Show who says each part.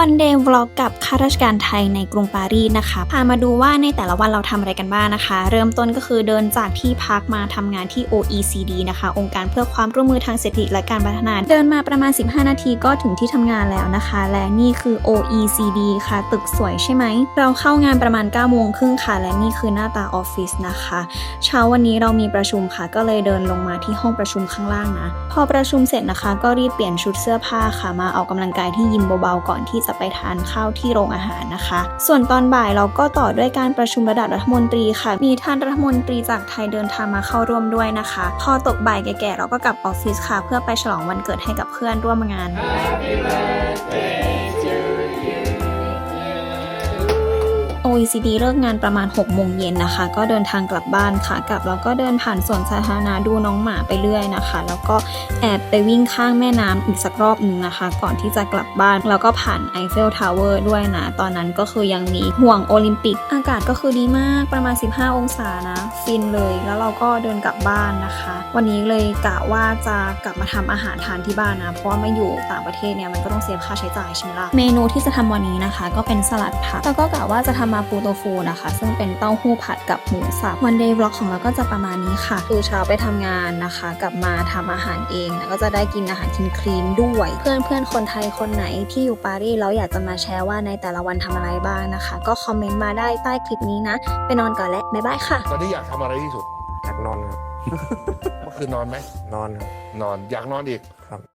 Speaker 1: วันเดย์วล็อกกับข้าราชการไทยในกรุงปารีสนะคะ พามาดูว่าในแต่ละวันเราทำอะไรกันบ้างนะคะ เริ่มต้นก็คือเดินจากที่พักมาทำงานที่ OECD นะคะ องค์การเพื่อความร่วมมือทางเศรษฐกิจและการพัฒนา เดินมาประมาณ 15 นาทีก็ถึงที่ทำงานแล้วนะคะ และนี่คือ OECD ค่ะ ตึกสวยใช่ไหม เราเข้างานประมาณ9โมงครึ่งค่ะ และนี่คือหน้าตาออฟฟิศนะคะ เช้าวันนี้เรามีประชุมค่ะ ก็เลยเดินลงมาที่ห้องประชุมข้างล่างนะ พอประชุมเสร็จนะคะ ก็รีบเปลี่ยนชุดเสื้อผ้าค่ะ มาออกกำลังกายที่ยิมเบาๆก่อนที่จะไปทานข้าวที่โรงอาหารนะคะ ส่วนตอนบ่ายเราก็ต่อด้วยการประชุมระดับรัฐมนตรีค่ะ มีท่านรัฐมนตรีจากไทยเดินทางมาเข้าร่วมด้วยนะคะ พอตกบ่ายแก่ๆเราก็กลับออฟฟิศค่ะ เพื่อไปฉลองวันเกิดให้กับเพื่อนร่วมงาน OECD เลิกงานประมาณ6โมงเย็นนะคะ ก็เดินทางกลับบ้านค่ะ กลับแล้วก็เดินผ่านสวนสาธารณะดูน้องหมาไปเรื่อยนะคะ แล้วก็แอบไปวิ่งข้างแม่น้ำอีกสักรอบหนึ่งนะคะ ก่อนที่จะกลับบ้าน แล้วก็ผ่านไอเฟลทาวเวอร์ด้วยนะ ตอนนั้นก็คือยังมีห่วงโอลิมปิก อากาศก็คือดีมากประมาณ 15 องศานะ ฟินเลย แล้วเราก็เดินกลับบ้านนะคะ วันนี้เลยกะว่าจะกลับมาทำอาหารทานที่บ้านนะ เพราะว่าไม่อยู่ต่างประเทศเนี่ยมันก็ต้องเสียค่าใช้จ่ายใช่ไหมล่ะ เมนูที่จะทำวันนี้นะคะ ก็เป็นสลัดผักแล้วก็กะว่าจะทำมาปูโตฟูนะคะ ซึ่งเป็นเต้าหู้ผัดกับหมูสับวันเดย์บล็อกของเราก็จะประมาณนี้ค่ะคือเช้าไปทำงานนะคะ กลับมาทำอาหารเองแล้วก็จะได้กินอาหารคลีนๆด้วย เพื่อนเพื่อนๆคนไทยคนไหนที่อยู่ปารีสแล้วอยากจะมาแชร์ว่าในแต่ละวันทำอะไรบ้างนะคะ ก็คอมเมนต์มาได้ใต้คลิปนี้นะ ไปนอนก่อนและบ๊ายบายค่ะ
Speaker 2: ตอนนี้อยากทำอะไรที่สุด
Speaker 3: อยากนอนครับ
Speaker 2: เมื่อคืนนอนไหม
Speaker 3: นอนครับ
Speaker 2: นอนอยากนอนอีก
Speaker 3: ครับ